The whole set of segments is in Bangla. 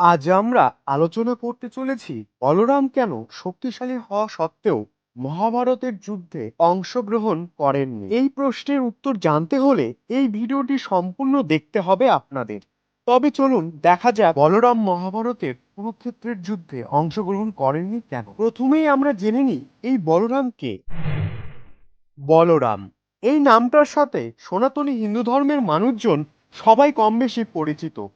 আজ আমরা আলোচনা করতে চলেছি বলরাম কেন শক্তিশালী হওয়া সত্ত্বেও মহাভারতের যুদ্ধে অংশগ্রহণ করেননি? এই প্রশ্নের উত্তর জানতে হলে এই ভিডিওটি সম্পূর্ণ দেখতে হবে আপনাদের। তবে চলুন দেখা যাক বলরাম মহাভারতের কুরুক্ষেত্রের যুদ্ধে অংশগ্রহণ করেননি কেন? প্রথমেই আমরা জেনে নিই এই বলরাম কে? বলরাম। এই নামটার সাথে সনাতনী হিন্দু ধর্মের মানুষজন সবাই কম বেশি পরিচিত।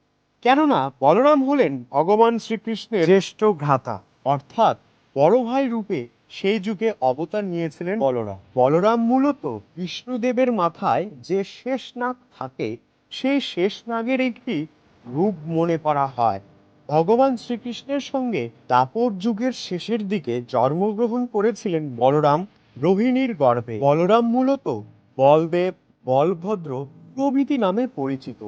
কেননা বলরাম হলেন ভগবান শ্রীকৃষ্ণের জ্যেষ্ঠ ভ্রাতা। অর্থাৎ বড় ভাই রূপে সেই যুগে অবতার নিয়েছিলেন বলরাম। বলরাম মূলত বিষ্ণুদেবের মাথায় যে শেষ নাগ থাকে সেই শেষ নাগের একটি রূপ মনে করা হয়। ভগবান শ্রীকৃষ্ণের সঙ্গে দাপর যুগের শেষের দিকে জন্মগ্রহণ করেছিলেন বলরাম রোহিণীর গর্ভে। বলরাম মূলত বলদেব বলভদ্র প্রভৃতি নামে পরিচিত।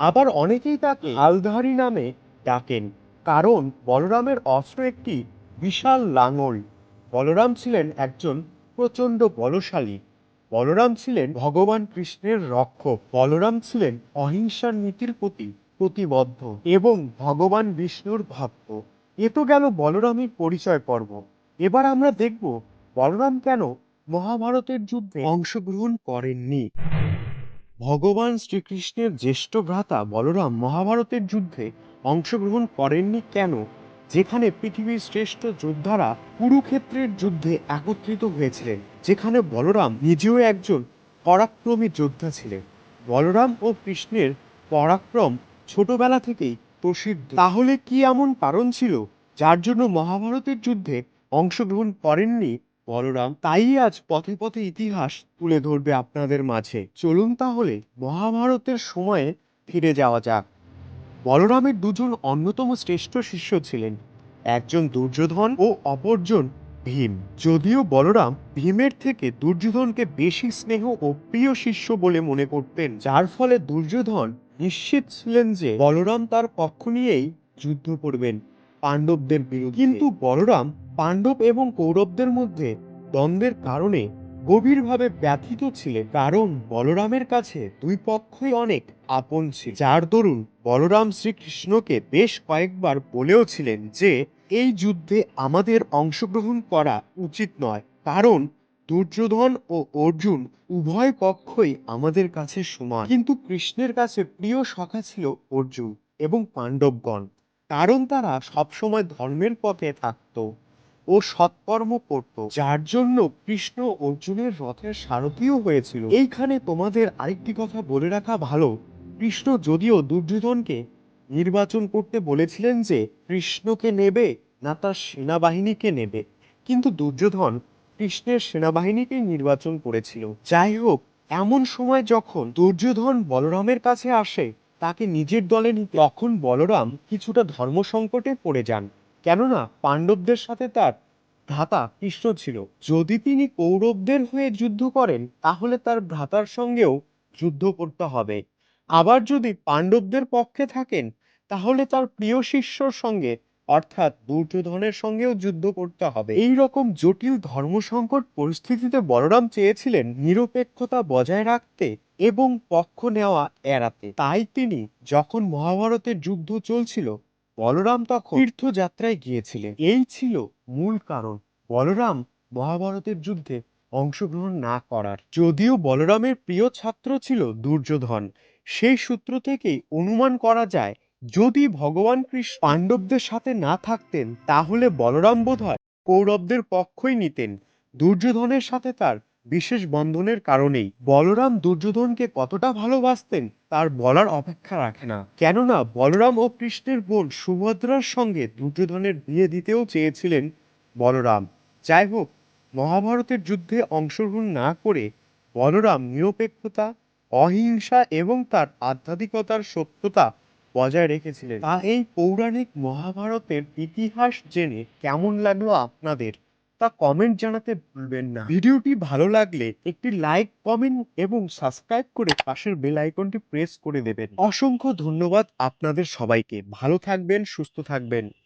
আবার অনেকেই তাকে হালধারী নামে ডাকেন। কারণ বলরামের অস্ত্র একটি বিশাল লাঙল। বলরাম ছিলেন একজন প্রচণ্ড বলশালী। বলরাম ছিলেন ভগবান কৃষ্ণের রক্ষক। বলরাম ছিলেন অহিংসার নীতির প্রতি প্রতিবদ্ধ এবং ভগবান বিষ্ণুর ভক্ত। এ তো গেল বলরামের পরিচয় পর্ব। এবার আমরা দেখব বলরাম কেন মহাভারতের যুদ্ধে অংশগ্রহণ করেননি। ভগবান শ্রীকৃষ্ণের জ্যেষ্ঠ ভ্রাতা বলরাম মহাভারতের যুদ্ধে অংশগ্রহণ করেননি কেন? যেখানে পৃথিবীর শ্রেষ্ঠ যোদ্ধারা কুরুক্ষেত্রের যুদ্ধে একত্রিত হয়েছিলেন, যেখানে বলরাম নিজেও একজন পরাক্রমী যোদ্ধা ছিলেন। বলরাম ও কৃষ্ণের পরাক্রম ছোটবেলা থেকেই প্রসিদ্ধ। তাহলে কি এমন কারণ ছিল, যার জন্য মহাভারতের যুদ্ধে অংশগ্রহণ করেননি বলরাম তাই আজ পথে পথে ইতিহাস তুলে ধরবে আপনাদের মাঝে। চলুন তাহলে মহাভারতের সময়ে ফিরে যাওয়া যাক। বলরামের দুজন অন্যতম শ্রেষ্ঠ শিষ্য ছিলেন। একজন দুর্যোধন ও অপরজন ভীম। যদিও বলরাম ভীমের থেকে দুর্যোধনকে বেশি স্নেহ ও প্রিয় শিষ্য বলে মনে করতেন, যার ফলে দুর্যোধন নিশ্চিত ছিলেন যে বলরাম তার পক্ষ নিয়েই যুদ্ধ করবেন। পাণ্ডবদের বিরুদ্ধে। কিন্তু বলরাম পাণ্ডব এবং কৌরবদের মধ্যে দ্বন্দ্বের কারণে গভীরভাবে ব্যথিত ছিলেন। কারণ বলরামের কাছে দুই পক্ষই অনেক আপন ছিল। যার দরুন বলরাম শ্রীকৃষ্ণকে বেশ কয়েকবার বলেও ছিলেন যে, এই যুদ্ধে আমাদের অংশগ্রহণ করা উচিত নয়। কারণ দুর্যোধন ও অর্জুন উভয় পক্ষই আমাদের কাছে সমান। কিন্তু কৃষ্ণের কাছে প্রিয় সখা ছিল অর্জুন এবং পাণ্ডবগণ। কারণ তারা সবসময় ধর্মের পথে থাকতো ও সৎকর্ম করত। যার জন্য কৃষ্ণ অর্জুনের রথের সারথিও হয়েছিল। এইখানে তোমাদের আরেকটি কথা বলে রাখা ভালো। কৃষ্ণ যদিও দুর্যোধনকে নির্বাচন করতে বলেছিলেন যে কৃষ্ণকে নেবে না তার সেনাবাহিনীকে নেবে, কিন্তু দুর্যোধন কৃষ্ণের সেনাবাহিনীকেই নির্বাচন করেছিল। যাই হোক, এমন সময় যখন দুর্যোধন বলরামের কাছে আসে তাকে নিজের দলে নিতে তখন বলরাম কিছুটা ধর্ম সংকটে পড়ে যান। কেননা পাণ্ডবদের সাথে তার ভ্রাতা কৃষ্ণ ছিল। যদি তিনি কৌরবদের হয়ে যুদ্ধ করেন, তাহলে তার ভ্রাতার সঙ্গেও যুদ্ধ করতে হবে। আবার যদি পাণ্ডবদের পক্ষে থাকেন, তাহলে তার প্রিয় শিষ্যর সঙ্গে, অর্থাৎ দুর্যোধনের সঙ্গেও যুদ্ধ করতে হবে। এই রকম জটিল ধর্মসংকট পরিস্থিতিতে বলরাম চেয়েছিলেন নিরপেক্ষতা বজায় রাখতে এবং পক্ষ নেওয়া এড়াতে। তাই তিনি যখন মহাভারতের যুদ্ধ চলছিল, বলরাম তখন তীর্থযাত্রায় গিয়েছিলেন। এই ছিল মূল কারণ। বলরাম মহাভারতের যুদ্ধে অংশগ্রহণ না করার। যদিও বলরামের প্রিয় ছাত্র ছিল দুর্যোধন সেই সূত্র থেকেই অনুমান করা যায়, যদি ভগবান কৃষ্ণ পাণ্ডবদের সাথে না থাকতেন, তাহলে বলরাম বোধহয় কৌরবদের পক্ষই নিতেন। দুর্যোধনের সাথে তার বিশেষ বন্ধনের কারণেই বলরাম দুর্যোধনকে কতটা ভালোবাসতেন তার বলার অপেক্ষা রাখে না। কেননা বলরাম ও কৃষ্ণের বোন সুভদ্রার সঙ্গে দুর্যোধনের বিয়ে দিতেও চেয়েছিলেন বলরাম। যাই হোক, মহাভারতের যুদ্ধে অংশগ্রহণ না করে বলরাম নিরপেক্ষতা, অহিংসা এবং তার আধ্যাত্মিকতার সত্যতা বজায় রেখেছিলেন। তা এই পৌরাণিক মহাভারতের ইতিহাস জেনে কেমন লাগল আপনাদের? তা কমেন্ট জানাতে ভুলবেন না। ভিডিওটি ভালো লাগলে একটি লাইক কমেন্ট এবং সাবস্ক্রাইব করে পাশের বেল আইকনটি প্রেস করে দেবেন। অসংখ্য ধন্যবাদ আপনাদের সবাইকে। ভালো থাকবেন, সুস্থ থাকবেন।